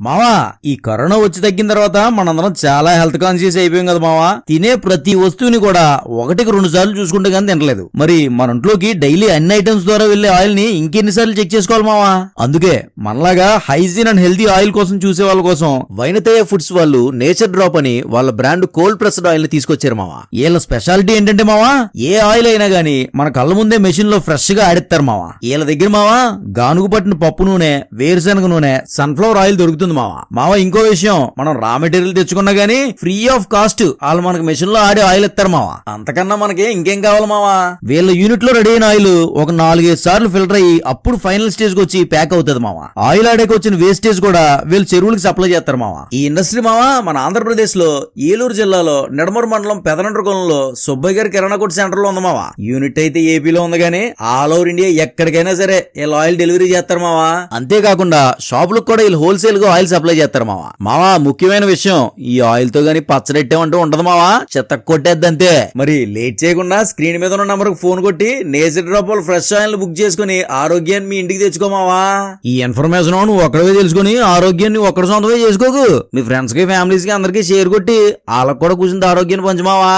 మావా ఈ కరోనా వచ్చి తగ్గిన తర్వాత మనందరం చాలా హెల్త్ కాన్షియస్ అయిపోయాం కదా మావా. తినే ప్రతి వస్తువుని కూడా ఒకటికి రెండు సార్లు చూసుకుంటే కానీ తినలేదు. మరి మన ఇంట్లోకి డైలీ అన్ని ఐటమ్స్ ద్వారా వెళ్ళే ఆయిల్ని ఇంకెన్ని సార్లు చెక్ చేసుకోవాలి మావా? అందుకే మనలాగా హైజీన్ అండ్ హెల్తీ ఆయిల్ కోసం చూసే వాళ్ళ కోసం వైనతేయ ఫుడ్స్ వాళ్ళు నేచర్ డ్రాప్ అని వాళ్ళ బ్రాండ్ కోల్డ్ ప్రెస్డ్ ఆయిల్ని తీసుకొచ్చారు మావా. వీళ్ళ స్పెషాలిటీ ఏంటంటే మావా ఏ ఆయిల్ అయినా గానీ మన కళ్ళ ముందే మెషిన్లో ఫ్రెష్గా ఆడిస్తారు మావా. వీళ్ళ దగ్గర మావా గానుగు పట్టిన పప్పు నూనె వేరుశనగ నూనె సన్ఫ్లవర్ ఆయిల్ దొరుకుతుంది మావా. మావా ఇంకో విషయం. మనం రా మెటీరియల్ తెచ్చుకున్నా గానీ ఫ్రీ ఆఫ్ కాస్ట్ వాళ్ళు మనకి మెషిన్లో ఆడి ఆయిల్ ఇస్తారు మావా. అంతకన్నా మనకి ఇంకేం కావాలి మావా? వీళ్ళ యూనిట్లో రెడీ అయిన ఆయిల్ ఒక నాలుగైదు సార్లు ఫిల్టర్ అయ్యి అప్పుడు ఫైనల్ స్టేజ్కి వచ్చి ప్యాక్ అవుతుంది మావా. ఆయిల్ ఆడేకి వచ్చిన వేస్టేజ్ కూడా వీళ్ళు చెరువులకు సప్లై చేస్తారు మావా. ఈ ఇండస్ట్రీ మావా మన ఆంధ్రప్రదేశ్లో ఏలూరు జిల్లాలో నిడమూరు మండలం పెదనండ్రగొలంలో సుబ్బయ్య గారి కిరాణా కొట్టు సెంటర్లో ఉంది మావా. యూనిట్ అయితే ఏపీలో ఉంది కానీ ఆల్ ఓవర్ ఇండియా ఎక్కడికైనా సరే వీళ్ళు ఆయిల్ డెలివరీ చేస్తారు మావా. అంతేకాకుండా షాపులకు కూడా వీళ్ళు హోల్సేల్గా ఆయిల్ సప్లై చేస్తారు మావా. మావా ముఖ్యమైన విషయం ఈ ఆయిల్తో గానీ పచ్చడెట్టేమంటూ ఉండదు మావా. చెత్త కొట్టేద్ది అంతే మరి లేట్ చేయకుండా స్క్రీన్ మీద ఉన్న నంబర్ ఫోన్ కొట్టి nature drop fresh oil book చేసుకుని ఆరోగ్యాన్ని మీ ఇంటికి తెచ్చుకోమావా ఈ ఇన్ఫర్మేషన్ నువ్వు ఒక్కడే తెలుసుకుని ఆరోగ్యాన్ని ఒక్కడి సొంతమే చేసుకోకు. మీ ఫ్రెండ్స్కి ఫ్యామిలీస్కి అందరికి షేర్ కొట్టి వాళ్ళకి కూడా కూర్చుంది ఆరోగ్యాన్ని పంచమావా